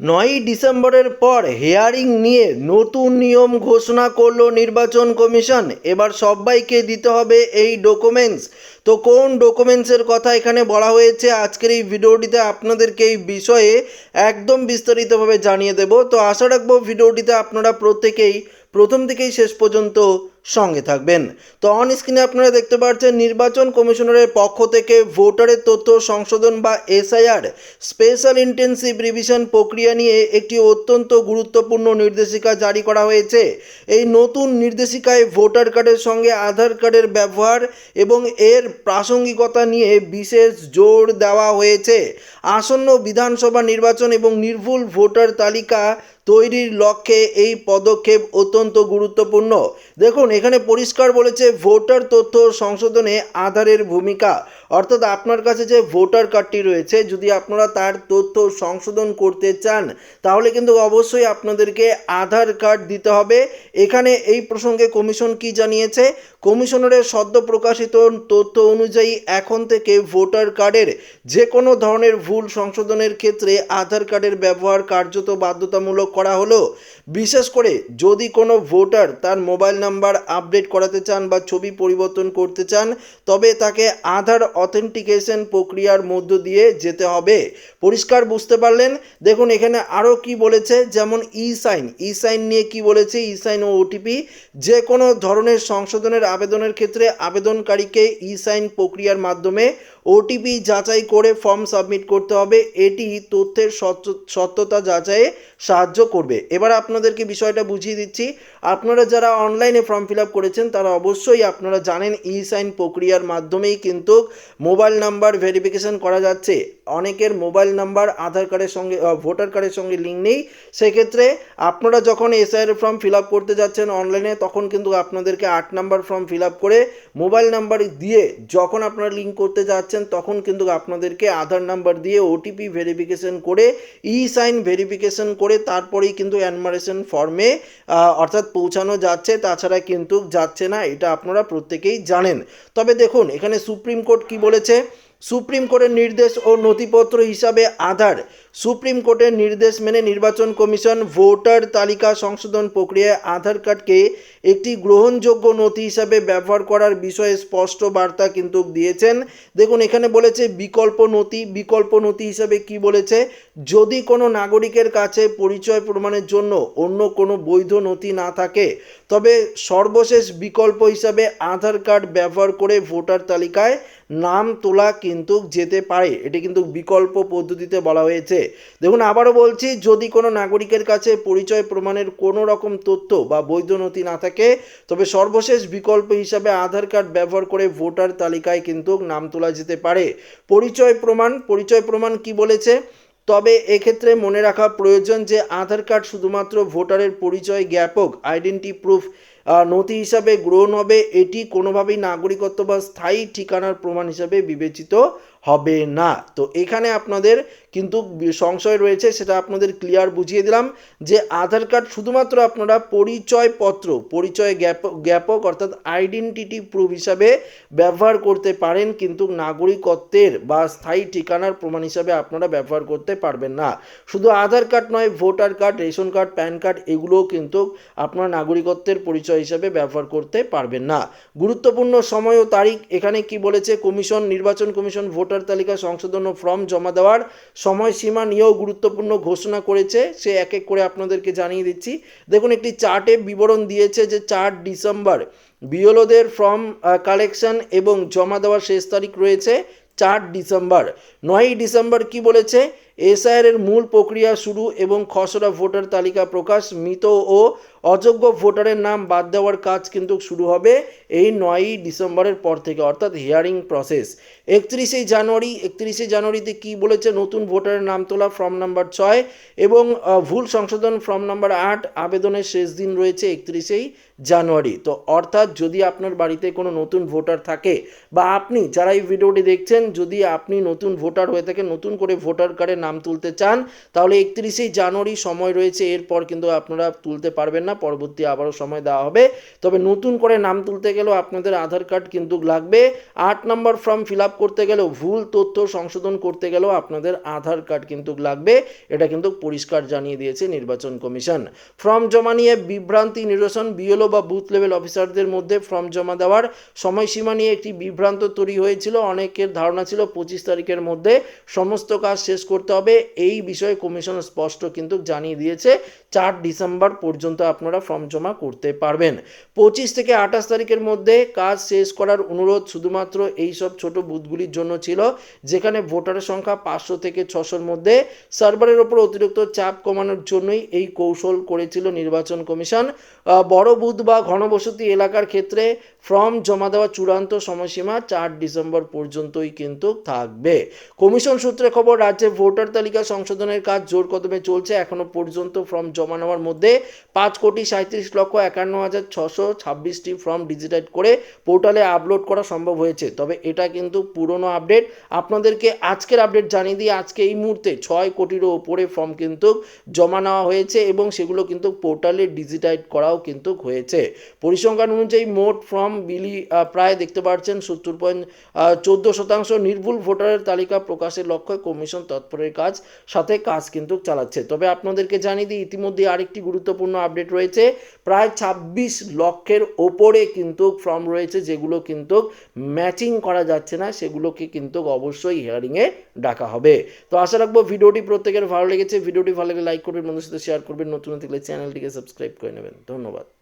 নয়ই ডিসেম্বরের পর হেয়ারিং নিয়ে নতুন নিয়ম ঘোষণা করল নির্বাচন কমিশন। এবার সবাইকে দিতে হবে এই ডকুমেন্টস তো কোন ডকুমেন্টসের কথা এখানে বলা হয়েছে আজকের এই ভিডিওটিতে আপনাদেরকে এই বিষয়ে একদম বিস্তারিতভাবে জানিয়ে দেব। তো আশা রাখব ভিডিওটিতে আপনারা প্রত্যেকেই প্রথম থেকেই শেষ পর্যন্ত সঙ্গে থাকবেন। তো অন স্ক্রিনে আপনারা দেখতে পাচ্ছেন নির্বাচন কমিশনারের পক্ষ থেকে ভোটারের তথ্য সংশোধন বা এসআইআর স্পেশাল ইন্টেন্সিভ রিভিশন প্রক্রিয়া নিয়ে একটি অত্যন্ত গুরুত্বপূর্ণ নির্দেশিকা জারি করা হয়েছে। এই নতুন নির্দেশিকায় ভোটার কার্ডের সঙ্গে আধার কার্ডের ব্যবহার এবং এর প্রাসঙ্গিকতা নিয়ে বিশেষ জোর দেওয়া হয়েছে। আসন্ন বিধানসভা নির্বাচন এবং নির্ভুল ভোটার তালিকা তৈরির লক্ষ্যে এই পদক্ষেপ অত্যন্ত গুরুত্বপূর্ণ। দেখুন এখানে পরিষ্কার বলেছে ভোটার তথ্য সংশোধনে আধারের ভূমিকা। অর্থাৎ আপনার কাছে যে ভোটার কার্ডটি রয়েছে, যদি আপনারা তার তথ্য সংশোধন করতে চান, তাহলে কিন্তু অবশ্যই আপনাদেরকে আধার কার্ড দিতে হবে। এখানে এই প্রসঙ্গে কমিশন কি জানিয়েছে? কমিশনারের সদ্য প্রকাশিত তথ্য অনুযায়ী এখন থেকে ভোটার কার্ডের যে কোনো ধরনের ভুল সংশোধনের ক্ষেত্রে আধার কার্ডের ব্যবহার কার্যত বাধ্যতামূলক করা হলো। বিশেষ করে যদি কোনো ভোটার তার মোবাইল নাম্বার আপডেট করাতে চান বা ছবি পরিবর্তন করতে চান, তবে তাকে আধার অথেন্টিকেশন প্রক্রিয়ার মধ্য দিয়ে যেতে হবে। পরিষ্কার বুঝতে পারলেন? দেখুন, এখানে আরও কি বলেছে, যেমন ই সাইন ই সাইন নিয়ে কি বলেছে? ই সাইন ও ওটিপি যে কোনো ধরনের সংশোধনের আবেদনের ক্ষেত্রে আবেদনকারীকে ই সাইন প্রক্রিয়ার মাধ্যমে ওটিপি যাচাই করে ফর্ম সাবমিট করতে হবে। এটি তথ্যের সত্য- সত্যতা যাচাইয়ে সাহায্য করবে। এবার আপনাদেরকে বিষয়টা বুঝিয়ে দিচ্ছি। আপনারা যারা অনলাইনে ফর্ম ফিল আপ করেছেন, তারা অবশ্যই আপনারা জানেন ই সাইন প্রক্রিয়ার মাধ্যমেই কিন্তু মোবাইল নাম্বার ভেরিফিকেশন করা যাচ্ছে। অনেকের মোবাইল নাম্বার আধার কার্ডের সঙ্গে ভোটার কার্ডের সঙ্গে লিঙ্ক নেই। সেক্ষেত্রে আপনারা যখন এসআইয়ের ফর্ম ফিল আপ করতে যাচ্ছেন অনলাইনে তখন কিন্তু আপনাদেরকে আট নাম্বার ফর্ম ফিল আপ করে মোবাইল নাম্বার দিয়ে যখন আপনারা লিঙ্ক করতে যাচ্ছেন তখন কিন্তু আপনাদেরকে আধার নাম্বার দিয়ে ওটিপি ভেরিফিকেশন করে ই সাইন ভেরিফিকেশন করে তারপরেই কিন্তু অ্যানমারেশন ফর্মে অর্থাৎ পৌঁছানো যাচ্ছে। তাছাড়া কিন্তু যাচ্ছে না, এটা আপনারা প্রত্যেকেই জানেন। তবে দেখুন, এখানে সুপ্রিম কোর্ট কি বলেছে? সুপ্রিম কোর্টের নির্দেশ ও নথিপত্র হিসাবে আধার। সুপ্রিম কোর্টের নির্দেশ মেনে নির্বাচন কমিশন ভোটার তালিকা সংশোধন প্রক্রিয়ায় আধার কার্ডকে একটি গ্রহণযোগ্য নথি হিসাবে ব্যবহার করার বিষয়ে স্পষ্ট বার্তা কিন্তু দিয়েছেন। দেখুন, এখানে বলেছে বিকল্প নথি বিকল্প নথি হিসাবে কি বলেছে? যদি কোনো নাগরিকের কাছে পরিচয় প্রমাণের জন্য অন্য কোনো বৈধ নথি না থাকে, তবে সর্বশেষ বিকল্প হিসাবে আধার কার্ড ব্যবহার করে ভোটার তালিকায় নাম তোলা কিন্তু যেতে পারে। এটি কিন্তু বিকল্প পদ্ধতিতে বলা হয়েছে। দেখুন, আবারও বলছি, যদি কোনো নাগরিকের কাছে পরিচয় প্রমাণের কোনো রকম তথ্য বা বৈধ নথি না থাকে, তবে সর্বশেষ বিকল্প হিসাবে আধার কার্ড ব্যবহার করে ভোটার তালিকায় কিন্তু নাম তোলা যেতে পারে। পরিচয় প্রমাণ পরিচয় প্রমাণ কি বলেছে? তবে এক্ষেত্রে মনে রাখা প্রয়োজন যে আধার কার্ড শুধুমাত্র ভোটারের পরিচয় জ্ঞাপক, আইডেন্টি প্রুফ নথি হিসাবে গ্রহণ হবে, এটি কোনোভাবেই নাগরিকত্ব বা স্থায়ী ঠিকানার প্রমাণ হিসাবে বিবেচিত হবে না। তো এখানে আপনাদের কিন্তু সংশয় রয়েছে, সেটা আপনাদের ক্লিয়ার বুঝিয়ে দিলাম যে আধার কার্ড শুধুমাত্র আপনারা পরিচয়পত্র, পরিচয় জ্ঞাপক জ্ঞাপক অর্থাৎ আইডেন্টিটি প্রুফ হিসাবে ব্যবহার করতে পারেন, কিন্তু নাগরিকত্বের বা স্থায়ী ঠিকানার প্রমাণ হিসাবে আপনারা ব্যবহার করতে পারবেন না। শুধু আধার কার্ড নয়, voter card, ration card, PAN card, এগুলোও কিন্তু আপনার নাগরিকত্বের পরিচয় হিসাবে ব্যবহার করতে পারবেন না। গুরুত্বপূর্ণ সময় ও তারিখ, এখানে কি বলেছে? কমিশন, নির্বাচন কমিশন, ভোটার তালিকা, সংশোধন ও ফর্ম জমা দেওয়ার সময়সীমা নিয়েও গুরুত্বপূর্ণ ঘোষণা করেছে। সে এক এক করে আপনাদেরকে জানিয়ে দিচ্ছি। দেখুন, একটি চার্টে বিবরণ দিয়েছে যে চার ডিসেম্বর বিওলোদের ফর্ম কালেকশন এবং জমা দেওয়ার শেষ তারিখ রয়েছে চার ডিসেম্বর। নয়ই ডিসেম্বর কি বলেছে? এসআইআর এর মূল প্রক্রিয়া শুরু এবং খসড়া ভোটার তালিকা প্রকাশ, মৃত ও অযোগ্য ভোটারের নাম বাদ দেওয়ার কাজ কিন্তু শুরু হবে এই নয়ই ডিসেম্বরের পর থেকে, অর্থাৎ হিয়ারিং প্রসেস। একত্রিশে জানুয়ারি, একত্রিশে জানুয়ারিতে কি বলেছে নতুন ভোটারের নাম তোলা ফর্ম নাম্বার ছয় এবং ভুল সংশোধন ফর্ম নাম্বার আট আবেদনের শেষ দিন রয়েছে একত্রিশেই জানুয়ারি। তো অর্থাৎ যদি আপনার বাড়িতে কোনো নতুন ভোটার থাকে বা আপনি যারা এই ভিডিওটি দেখছেন, যদি আপনি নতুন ভোটার হয়ে থাকেন, নতুন করে ভোটার কার্ডে নাম তুলতে চান, তাহলে একত্রিশে জানুয়ারি সময় রয়েছে, এরপর কিন্তু আপনারা তুলতে পারবেন না, পরবর্তী আবারও সময় দেওয়া হবে। তবে নতুন করে নাম তুলতে গেলেও আপনাদের আধার কার্ড কিন্তু লাগবে। আট নম্বর ফর্ম ফিল আপ করতে গেলেও, ভুল তথ্য সংশোধন করতে গেলেও আপনাদের আধার কার্ড কিন্তু লাগবে। এটা কিন্তু পরিষ্কার জানিয়ে দিয়েছে নির্বাচন কমিশন। ফর্ম জমা নিয়ে বিভ্রান্তি নিরসন, বিএলও বা বুথ লেভেল অফিসারদের মধ্যে ফর্ম জমা দেওয়ার সময়সীমা নিয়ে একটি বিভ্রান্ত তৈরি হয়েছিল। অনেকের ধারণা ছিল পঁচিশ তারিখের মধ্যে সমস্ত কাজ শেষ করতে হবে এই বিষয়ে কমিশন স্পষ্ট কিন্তু জানিয়ে দিয়েছে, চার ডিসেম্বর পর্যন্ত আপনারা ফর্ম জমা করতে পারবেন। পঁচিশ থেকে আঠাশ তারিখের মধ্যে কাজ শেষ করার অনুরোধ শুধুমাত্র এই সব ছোট বুথগুলির জন্য ছিল, যেখানে ভোটারের সংখ্যা পাঁচশো থেকে ছশোর মধ্যে। সার্ভারের ওপর অতিরিক্ত চাপ কমানোর জন্যই এই কৌশল করেছিল নির্বাচন কমিশন। বড় বুথ বা ঘনবসতি এলাকার ক্ষেত্রে ফর্ম জমা দেওয়া চূড়ান্ত সময়সীমা চার ডিসেম্বর পর্যন্তই কিন্তু থাকবে। কমিশন সূত্রে খবর, রাজ্যে ভোটার তালিকা সংশোধনের কাজ জোর কদমে চলছে। এখনও পর্যন্ত ফর্ম জমা নেওয়ার মধ্যে পাঁচ কোটি সাঁত্রিশ লক্ষ একান্ন হাজার ছশো ছাব্বিশটি ফর্ম ডিজিটাইড করে পোর্টালে আপলোড করা সম্ভব হয়েছে। তবে এটা কিন্তু পুরনো আপডেট। আপনাদেরকে আজকের আপডেট জানিয়ে দিই, আজকে এই মুহূর্তে ছয় কোটিরও ওপরে ফর্ম কিন্তু জমা নেওয়া হয়েছে এবং সেগুলো কিন্তু পোর্টালে ডিজিটাইড করাও কিন্তু হয়েছে। পরিসংখ্যান অনুযায়ী মোট ফর্ম বিলি প্রায় দেখতে পাচ্ছেন সত্তর পয়েন্ট চোদ্দ শতাংশ। নির্ভুল ভোটারের তালিকা প্রকাশের লক্ষ্যে কমিশন তৎপরের কাজ, সাথে কাজ কিন্তু চালাচ্ছে। তবে আপনাদেরকে জানিয়ে দিই, ইতিমধ্যে আরেকটি গুরুত্বপূর্ণ আপডেট রয়েছে। প্রায় ছাব্বিশ লক্ষের ওপরে কিন্তু ফর্ম রয়েছে যেগুলো কিন্তু ম্যাচিং করা যাচ্ছে না, সেগুলোকে কিন্তু অবশ্যই হিয়ারিংয়ে ডাকা হবে। তো আশা রাখব ভিডিওটি প্রত্যেকের ভালো লেগেছে। ভিডিওটি ভালো লাগলে লাইক করবেন বন্ধুর সাথে শেয়ার করবেন। নতুন থাকলে চ্যানেলটিকে সাবস্ক্রাইব করে নেবেন। ধন্যবাদ।